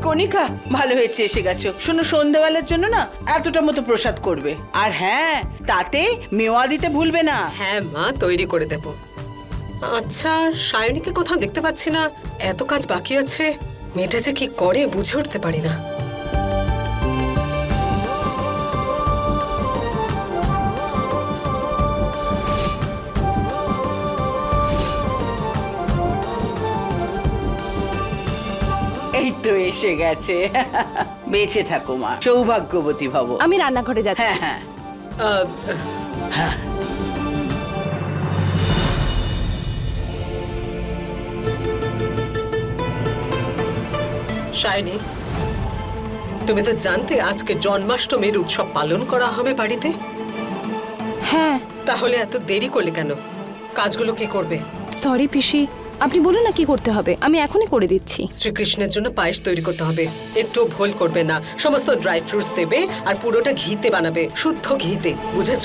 কণিকা, ভালো হয়েছে এসে গেছো। শোনো, সন্ধ্যাবেলার জন্য না এতটা মতো প্রসাদ করবে। আর হ্যাঁ তাতে মেওয়া দিতে ভুলবে না। হ্যাঁ মা, তৈরি করে দেব। আচ্ছা সায়নীকে কোথাও দেখতে পাচ্ছি না। এত কাজ বাকি আছে। মেয়েটা যে কি করে বুঝে উঠতে পারি না। এই তো এসে গেছে। বেঁচে থাকো মা সৌভাগ্যবতী ভব। আমি রান্নাঘরে যাচ্ছি। হ্যাঁ হ্যাঁ। তুমি তো জানতে আজকে জন্মাষ্টমীর উৎসব পালন করা হবে বাড়িতে? হ্যাঁ। তাহলে এত দেরি করলে কেন? কাজগুলো কে করবে? সরি পিসি আপনি বলুন না কি করতে হবে। আমি এখনই করে দিচ্ছি। শ্রীকৃষ্ণের জন্য পায়েস তৈরি করতে হবে। একটু ভুল করবে না। সমস্ত ড্রাই ফ্রুটস দেবে আর পুরোটা ঘিতে বানাবে। শুদ্ধ ঘিতে, বুঝেছ?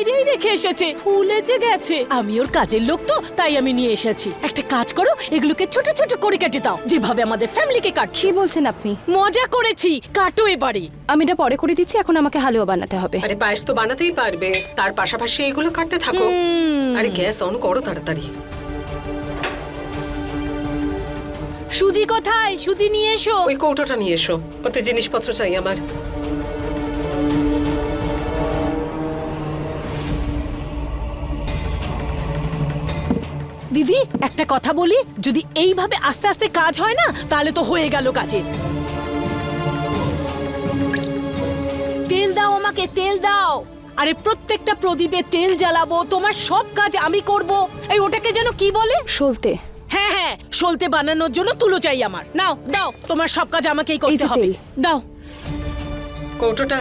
বাইরেই রেখে এসেছে। ফুলেছে গেছে। আমি ওর কাজের লোক তো তাই আমি নিয়ে এসেছি। একটা কাজ করো এগুলোকে ছোট ছোট করে কেটে দাও। যেভাবে আমাদের ফ্যামিলিকে কাটছি। কি বলছেন আপনি? মজা করেছি। কাটো এবারে। আমি এটা পরে করে দিচ্ছি এখন আমাকে হালুয়া বানাতে হবে। আরে পায়েস তো বানাতেই পারবে। তার পাশাপাশি এগুলো কাটতে থাকো। আরে গ্যাস অন করো তাড়াতাড়ি। সুজি কোথায়? সুজি নিয়ে এসো। ওই কৌটোটা নিয়ে এসো। ওতে জিনিসপত্র চাই আমার। দিদি একটা কথা বলি যদি এইভাবে আস্তে আস্তে কাজ হয় না তাহলে তো হয়ে গেল কাজের। তেল দাও আমাকে তেল দাও। আরে প্রত্যেকটা প্রদীপে তেল জ্বালাবো তোমার সব কাজ আমি করব। এই ওটাকে যেন কি বলে? সলতে। হ্যাঁ হ্যাঁ সলতে বানানোর জন্য তুলো চাই আমার। নাও দাও তোমার সব কাজ আমাকেই করতে হবে। দাও। কৌটোটা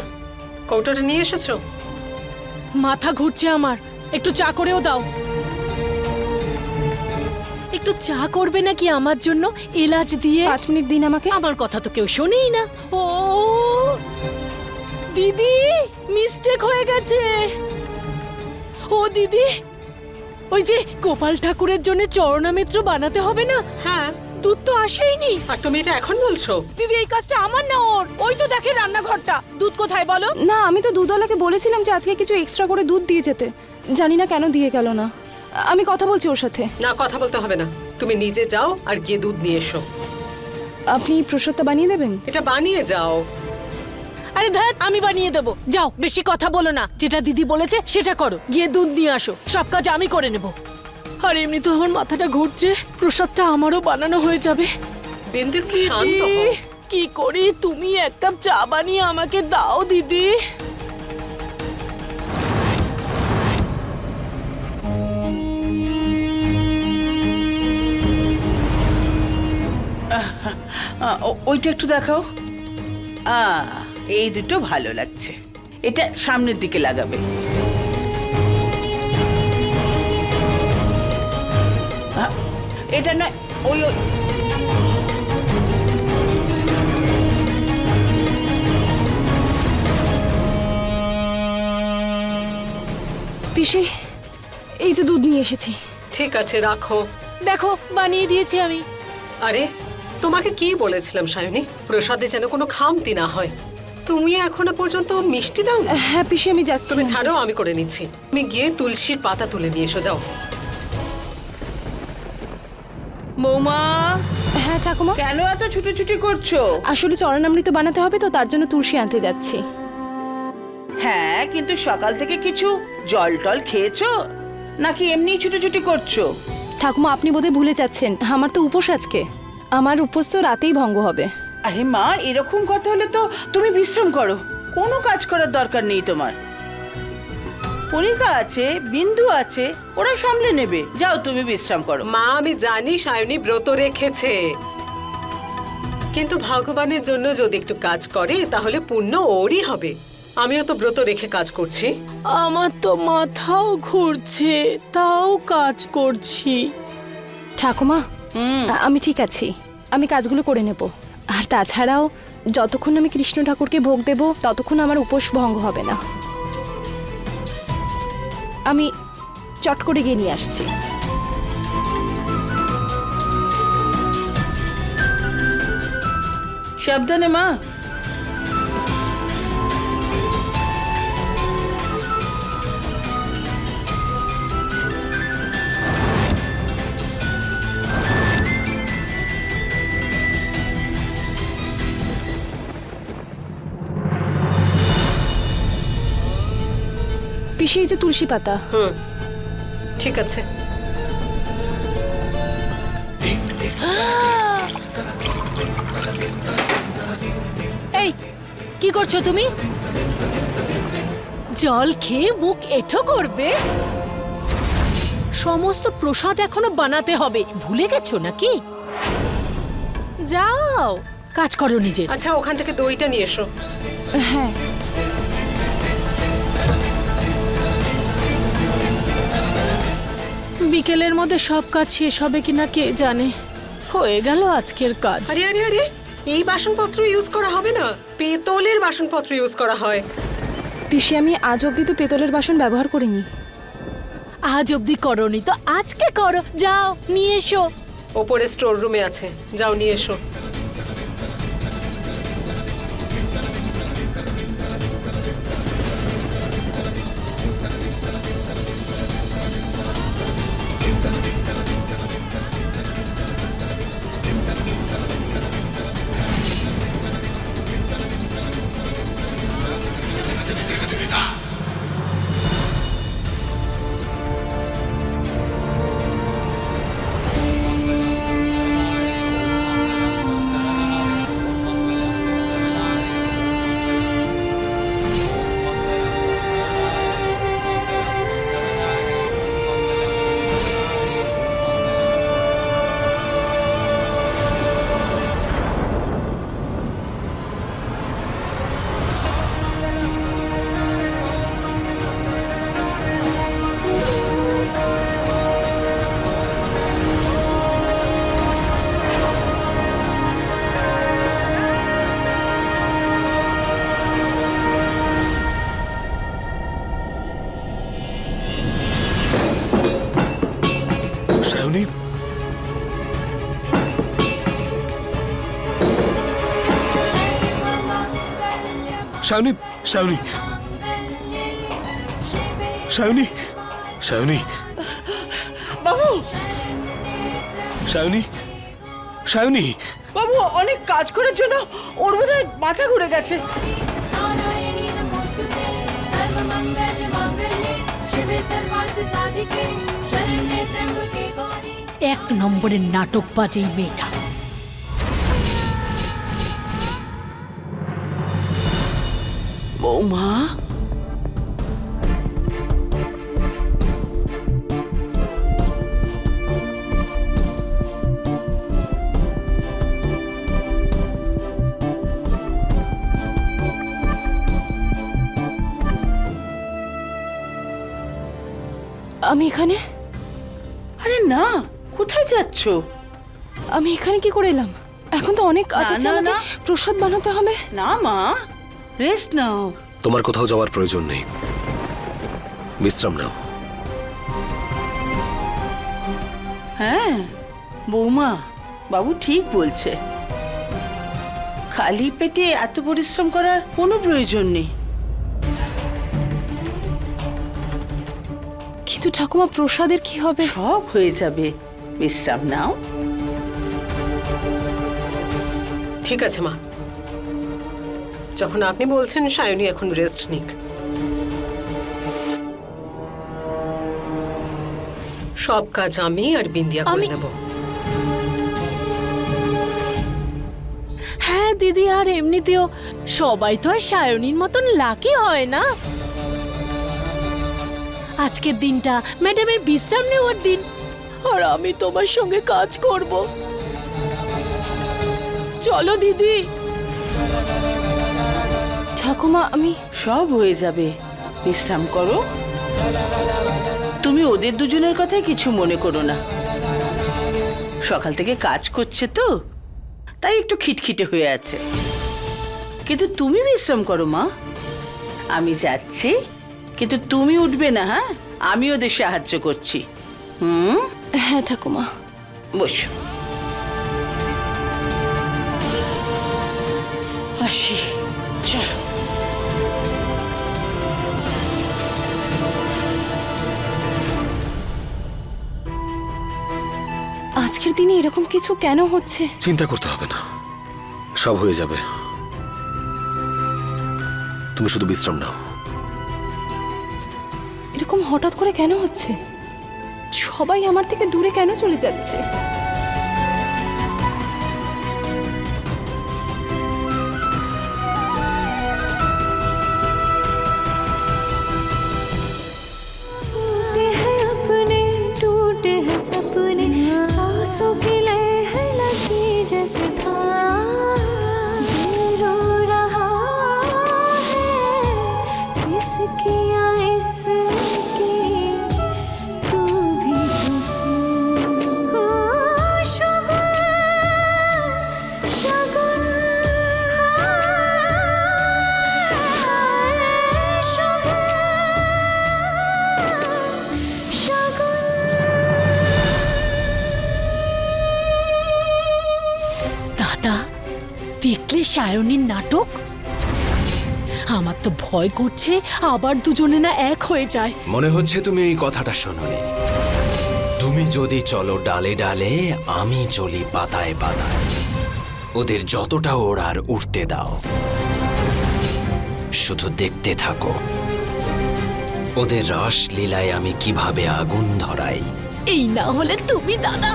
কৌটোটা নিয়ে এসেছ? মাথা ঘুরছে আমার। একটু চা করেও দাও। একটু চা করবে নাকি আমার জন্য? এলাচ দিয়ে? পাঁচ মিনিট দিন আমাকে। আমার কথা তো কেউ শোনেই না। ও দিদি মিস্টেক হয়ে গেছে। ও দিদি ওই যে গোপাল ঠাকুরের জন্য চরণামিত্র বানাতে হবে না? হ্যাঁ। দুধ তো আসেইনি। আর তুমি এটা এখন বলছো? দিদি এই কাজটা আমার না ওর। ওই তো দেখে রান্নাঘরটা। দুধ কোথায় বলো? না আমি তো দুধওয়ালাকে বলেছিলাম যে আজকে কিছু এক্সট্রা করে দুধ দিয়ে যেতে। জানি না কেন দিয়ে গেল না। আমি কথা বলছি ওর সাথে। না কথা বলতে হবে না। তুমি নিজে যাও আর গিয়ে দুধ নিয়ে এসো। আপনি প্রসাদটা বানিয়ে দেবেন? এটা বানিয়ে যাও। আরে ধ্যাত আমি বানিয়ে দেবো। যাও বেশি কথা বলো না। যেটা দিদি বলেছে সেটা করো। গিয়ে দুধ নিয়ে আসো। সব কাজ আমি করে নেব। আর এমনি তো আমার মাথাটা ঘুরছে। প্রসাদটা আমারও বানানো হয়ে যাবে। বিন্দু একটু শান্ত হও। কি করি? তুমি এক কাপ চা বানিয়ে আমাকে দাও দিদি। ওইটা একটু দেখাও। আহ, এই দুটো ভালো লাগছে। এটা সামনের দিকে লাগাবে। এটা নয় ওই ওই। পিসি এই যে দুধ নিয়ে এসেছি। ঠিক আছে রাখো। দেখো বানিয়ে দিয়েছি আমি। আরে তোমাকে কি বলেছিলাম সায়নী? প্রসাদে যেন কোনো খামতি না হয়। তুমি এখনও পর্যন্ত মিষ্টি দাও হ্যাঁ পিসি আমি যাচ্ছি। তুমি ছাড়ো আমি করে নিচ্ছি। তুমি গিয়ে তুলসীর পাতা তুলে নিয়ে এসো যাও। বৌমা! হ্যাঁ ঠাকুমা? কেন এত ছুটোছুটি করছ? আসলে চরণামৃত বানাতে হবে তো তার জন্য তুলসী আনতে যাচ্ছি। হ্যাঁ কিন্তু সকাল থেকে কিছু জল টল খেয়েছো? নাকি এমনি ছুটোছুটি করছ? ঠাকুমা আপনি বোধহয় ভুলে যাচ্ছেন। আমার তো উপোস আজকে। আমার উপোস তো রাতেই ভঙ্গ হবে। আরে মা এরকম কথা হলে তো তুমি বিশ্রাম করো। কোনো কাজ করার দরকার নেই তোমার। কণিকা আছে বিন্দু আছে ওরা সামলে নেবে। যাও তুমি বিশ্রাম করো। মা আমি জানি সায়নী ব্রত রেখেছে। কিন্তু ভগবানের জন্য যদি একটু কাজ করে তাহলে পুণ্য ওরই হবে। আমিও তো ব্রত রেখে কাজ করছি। আমার তো মাথাও ঘুরছে তাও কাজ করছি। ঠাকুমা আমি ঠিক আছি। আমি কাজগুলো করে নেব। আর তাছাড়াও যতক্ষণ আমি কৃষ্ণ ঠাকুরকে ভোগ দেব ততক্ষণ আমার উপোস ভঙ্গ হবে না। আমি চট করে গিয়ে নিয়ে আসছি। সাবধানে মা। পিসি এই যে তুলসী পাতা। হুম ঠিক আছে। এই কি করছ তুমি? জল খেয়ে মুখ এঠো করবে? সমস্ত প্রসাদ এখনও বানাতে হবে। ভুলে গেছো নাকি? যাও কাজ করো নিজের। আচ্ছা ওখান থেকে দইটা নিয়ে এসো। হ্যাঁ। বিকেলের মধ্যে সব কাজ শেষ হবে কিনা কে জানে? হয়ে গেল আজকের কাজ। আরে আরে আরে এই বাসনপত্র ইউজ করা হবে না? পেতলের বাসনপত্র ইউজ করা হয়। পিসি আমি আজ অবধি তো পেতলের বাসন ব্যবহার করিনি। আজ অব্দি করনি তো আজকে করো। যাও নিয়ে এসো। ওপরে স্টোর রুমে আছে। যাও নিয়ে এসো। শাউনি শাউনি শাউনি শাউনি বাবু! শাউনি শাউনি বাবু অনেক কাজ করার জন্য ওর বোধহয় মাথা ঘুরে গেছে। এক নম্বরের নাটক বাজে এই মেয়েটা। বৌমা? আমি এখানে? আরে না কোথায় যাচ্ছ? আমি এখানে কি করে এলাম? এখন তো অনেক কাজ আছে আমাকে প্রসাদ বানাতে হবে। না মা। রেস্ট নাও। তোমার কোথাও যাওয়ার প্রয়োজন নেই। বিশ্রাম নাও। হ্যাঁ বৌমা বাবু ঠিক বলছে। খালি পেটে এত পরিশ্রম করার কোনো প্রয়োজন নেই। কিন্তু ঠাকুমা প্রসাদের কি হবে? সব হয়ে যাবে। বিশ্রাম নাও। ঠিক আছে মা। যখন আপনি বলছেন সায়নী এখন রেস্ট নিক। সব কাজ আমি আর বিন্দিয়া করে নেব। হ্যাঁ দিদি আর এমনিতেও সবাই তো আর সায়নীর মতন লাকি হয় না। আজকের দিনটা ম্যাডামের বিশ্রাম নেওয়ার দিন আর আমি তোমার সঙ্গে কাজ করব। চলো দিদি। ঠাকুমা আমি সব হয়ে যাবে। বিশ্রাম করো। তুমি ওদের দুজনের কথাই কিছু মনে করো না। সকাল থেকে কাজ করছে তো তাই একটু খিটখিটে হয়ে আছে। কিন্তু তুমি বিশ্রাম করো মা। আমি যাচ্ছি কিন্তু তুমি উঠবে না হ্যাঁ? আমি ওদের সাহায্য করছি। হুম? হ্যাঁ ঠাকুমা। বসো। আসি। চলো। দিনে এরকম কিছু কেন হচ্ছে? চিন্তা করতে হবে না। সব হয়ে যাবে। তুমি শুধু বিশ্রাম নাও। এরকম হঠাৎ করে কেন হচ্ছে? সবাই আমার থেকে দূরে কেন চলে যাচ্ছে? নাটক? আমার তো ভয় করছে আবার দুজনে না এক হয়ে যায়। মনে হচ্ছে তুমি এই কথাটা শোনোনি। তুমি যদি চলো ডালে ডালে আমি চলি পাতায় পাতায়। ওদের যতটা ওড়ার উঠতে দাও। শুধু দেখতে থাকো। ওদের রস লীলায় আমি কীভাবে আগুন ধরাই? এই না হলে তুমি দাদা।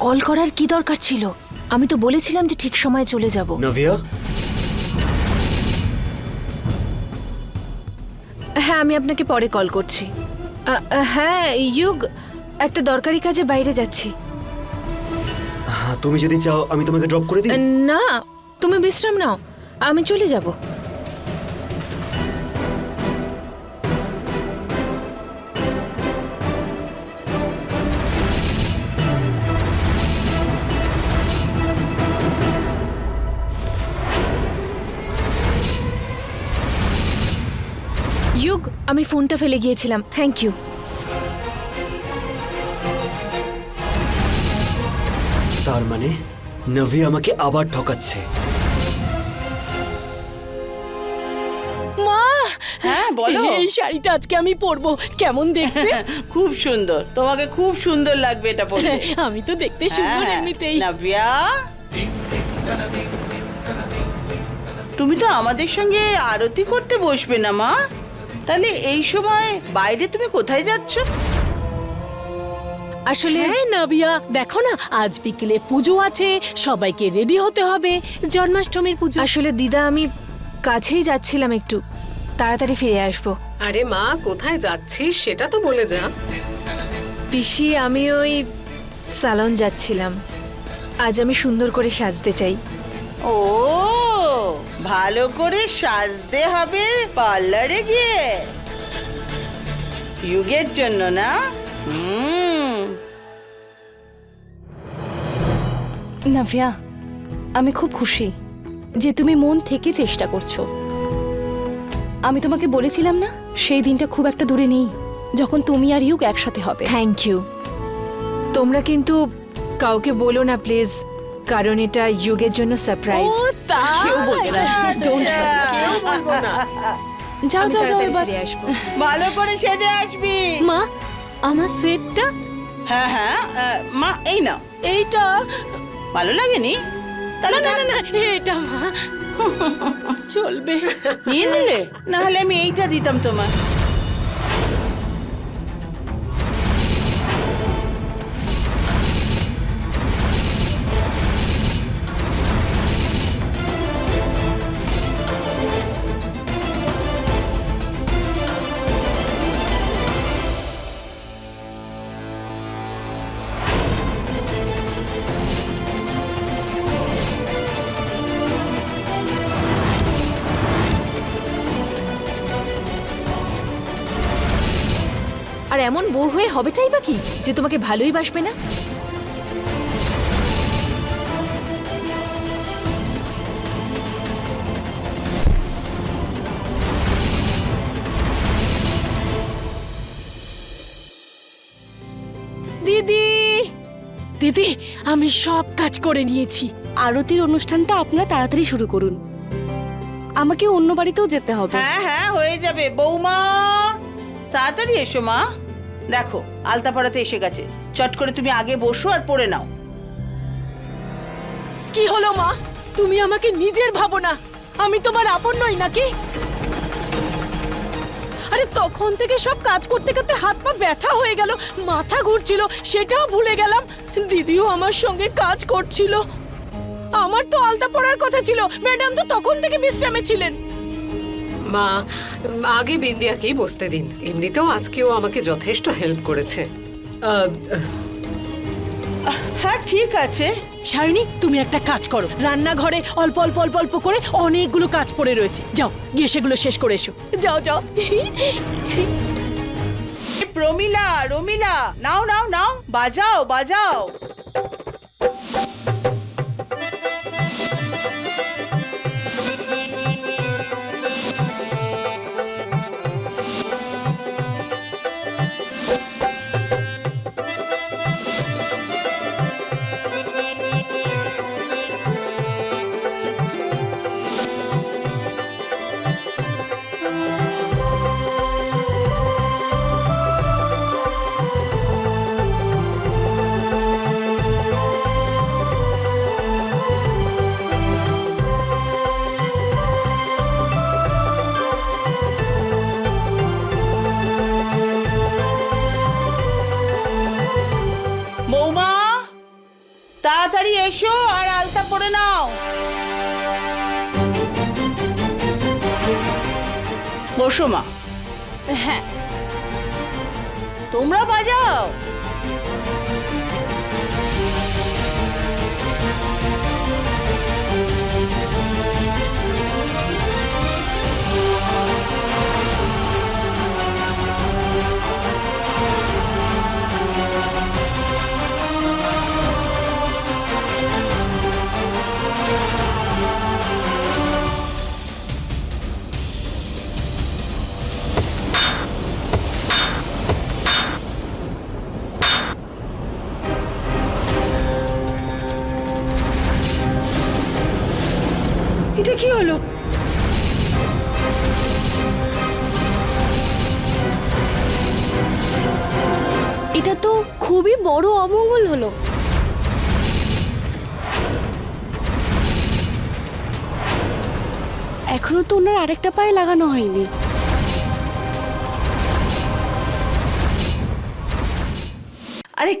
কল করার কি দরকার ছিল? আমি তো বলেছিলাম যে ঠিক সময়ে চলে যাব। নভিয়া? হ্যাঁ আমি আপনাকে পরে কল করছি। আ, আ, হ্যাঁ ইউগ একটা দরকারি কাজে বাইরে যাচ্ছি। হ্যাঁ, তুমি যদি চাও আমি তোমাকে ড্রপ করে দিই? না তুমি বিশ্রাম নাও। আমি চলে যাব। ফোনটা ফেলে গিয়েছিলাম। থ্যাংক ইউ তার মানে নভি আমাকে আবার ঠকাচ্ছে। মা! হ্যাঁ বলো। এই শাড়িটা আজকে আমি পরবো। কেমন দেখতে? খুব সুন্দর। তোমাকে খুব সুন্দর লাগবে এটা পরে আমি তো দেখতে সুন্দর এমনিতেই। নাভিয়া? তুমি তো আমাদের সঙ্গে আরতি করতে বসবে না মা? তাহলে এই সময় বাইরে তুমি কোথায় যাচ্ছ? আসলে হ্যাঁ নাবিয়া দেখো না আজ বিকেলে পুজো আছে সবাইকে রেডি হতে হবে জন্মাষ্টমীর পুজো। আসলে দিদা আমি কাছেই যাচ্ছিলাম একটু। তাড়াতাড়ি ফিরে আসব। আরে মা কোথায় যাচ্ছিস সেটা তো বলে যা। পিসি আমি ওই সালন যাচ্ছিলাম। আজ আমি সুন্দর করে সাজতে চাই। ও ভালো করে সাজতে হবে পার্লারে গিয়ে। যুগের জন্য না? হুম। নাভিয়া আমি খুব খুশি যে তুমি মন থেকে চেষ্টা করছ। আমি তোমাকে বলেছিলাম না সেই দিনটা খুব একটা দূরে নেই যখন তুমি আর ইউক একসাথে হবে। Thank you. তোমরা কিন্তু কাউকে বলো না প্লিজ। কারণ এটা যুগের জন্য সারপ্রাইজ তাই? কেউ বলবে না। ডোন্ট কেউ বলব না। যাও যাও যাও এবার। আসব। ভালো করে সেজে আসবি। মা আমার সেটটা? হ্যাঁ হ্যাঁ মা এই নাও। এইটা? ভালো লাগেনি? তাহলে না না না না এটা মা। চলবে। নিয়ে নিলে না হলে আমি এইটা দিতাম তোমার হয়ে হবেটাই বা কি? যে তোমাকে ভালোই বাসবে না? দিদি! দিদি আমি সব কাজ করে নিয়েছি। আরতির অনুষ্ঠানটা আপনারা তাড়াতাড়ি শুরু করুন। আমাকে অন্য বাড়িতেও যেতে হবে। হ্যাঁ হ্যাঁ হয়ে যাবে। বৌমা তাড়াতাড়ি এসো মা। দেখো, আলতাপাড়াতে এসে গেছে। চট করে তুমি আগে বসো আর পড়ে নাও। কি হলো মা? তুমি আমাকে নিজের ভাবো না আমি তোমার আপন নই নাকি? আরে তখন থেকে সব কাজ করতে করতে হাত পা ব্যথা হয়ে গেল, মাথা ঘুরছিল, সেটাও ভুলে গেলাম। দিদিও আমার সঙ্গে কাজ করছিল। আমার তো আলতা পড়ার কথা ছিল। ম্যাডাম তো তখন থেকে বিশ্রামে ছিলেন। মা আগে বিন্দিয়াকেই বসতে দিন। এমনিতেও আজকেও আমাকে যথেষ্ট হেল্প করেছে। আহ, হ্যাঁ ঠিক আছে। শারিনী তুমি একটা কাজ করো। রান্নাঘরে অল্প অল্প অল্প অল্প করে অনেকগুলো কাজ পড়ে রয়েছে। যাও গিয়ে সেগুলো শেষ করে এসো। যাও যাও। প্রমিলা রমিলা নাও নাও নাও বাজাও বাজাও। বসো মা। হ্যাঁ। তোমরা বাজাও। এটা কি হলো? এটা তো খুবই বড় অমঙ্গল হলো। এখনও তো ওনার আরেকটা পায়ে লাগানো হয়নি। আরে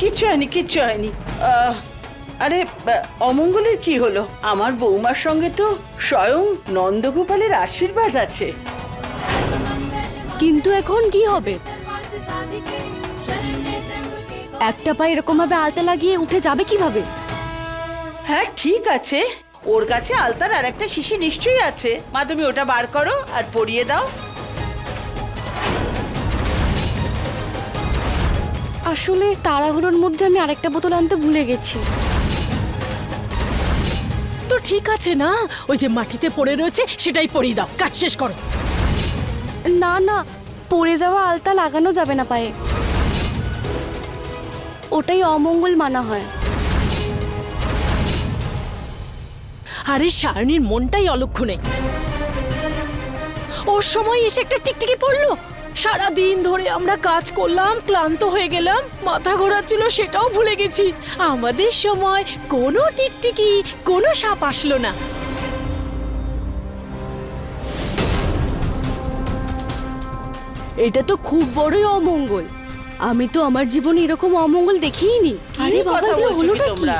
কিচ্ছু হয়নি কিচ্ছু হয়নি। আহ, আরে অমঙ্গলের কি হলো? আমার বৌমার সঙ্গে তো স্বয়ং নন্দগোপালের আশীর্বাদ আছে। কিন্তু এখন কি হবে? একটা পা এরকম ভাবে আলতা লাগিয়ে উঠে যাবে কীভাবে? হ্যাঁ ঠিক আছে। ওর কাছে আলতার আর একটা শিশি নিশ্চয়ই আছে। মা তুমি ওটা বার করো আর পরিয়ে দাও। আসলে তাড়াহুড়োর মধ্যে আমি আরেকটা বোতল আনতে ভুলে গেছি। ঠিক আছে না? ওই যে মাটিতে পড়ে রয়েছে সেটাই পরিয়ে দাও। কাজ শেষ করো। না না পড়ে যাওয়া আলতা লাগানো যাবে না পায়ে। ওটাই অমঙ্গল মানা হয়। আরে সারণীর মনটাই অলক্ষণে ওর সময় এসে একটা টিকটিকি পড়ল? সারা দিন ধরে আমরা কাজ করলাম ক্লান্ত হয়ে গেলাম মাথা ঘোরাচ্ছিল সেটাও ভুলে গেছি। আমাদের সময় কোনো টিকটিকি কোনো সাপ আসলো না। এটা তো খুব বড়ই অমঙ্গল। আমি তো আমার জীবনে এরকম অমঙ্গল দেখিনি। আরে বাবা হলোটা কি? তোমরা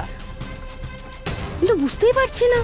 আমি তো বুঝতেই পারছি না।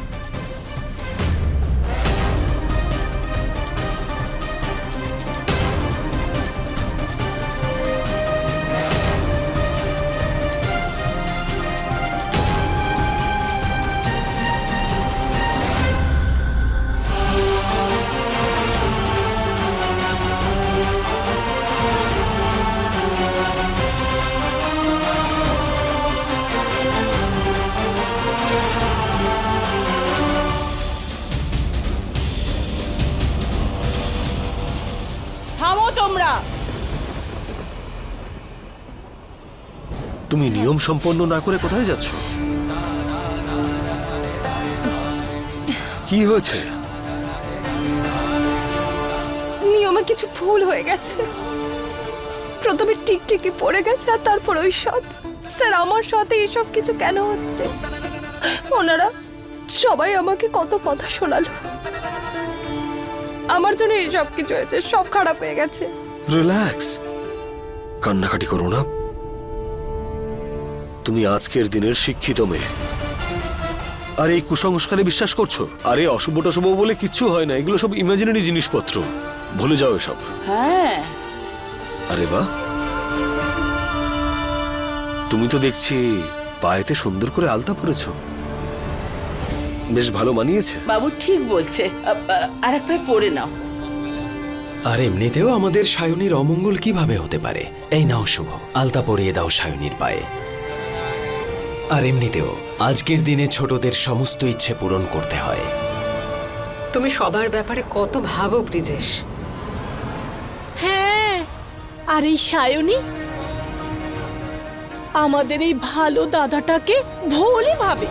নিয়ম সম্পন্ন না করে কোথায় যাচ্ছ? কি হয়েছে? নিয়মে কিছু ভুল হয়ে গেছে। প্রথমে টিকটিকি পড়ে গেছে আর তারপর ওই সব স্যার আমার সাথে এসব কিছু কেন হচ্ছে? ওনারা সবাই আমাকে কত কথা শোনালো। আমার জন্য এই সব কিছু হয়েছে সব খারাপ হয়ে গেছে। রিল্যাক্স। কান্নাকাটি করো না। তুমি আজকের দিনের শিক্ষিত মেয়ে। আর এই কুসংস্কারে বিশ্বাস করছ? আরে অশুভ টশুভ বলে কিচ্ছু হয় না এগুলো সব ইমাজিনারি জিনিসপত্র। ভুলে যাও এসব। হ্যাঁ। আরে বাহ। তুমি তো দেখছি পায়েতে সুন্দর করে আলতা পরেছো। বেশ ভালো মানিয়েছে। বাবু ঠিক বলছে। আর এক পায়ে পড়ে নাও। আর এমনিতেও আমাদের সায়নীর অমঙ্গল কীভাবে হতে পারে? এই নাও শুভ আলতা পরিয়ে দাও সায়নীর পায়ে। আর এমনিতেও আজকের দিনে ছোটদের সমস্ত ইচ্ছে পূরণ করতে হয়। তুমি সবার ব্যাপারে কত ভাবো ব্রিজেশ। হ্যাঁ আর এই সায়নি? আমাদের এই ভালো দাদাটাকে ভোলে ভাবে।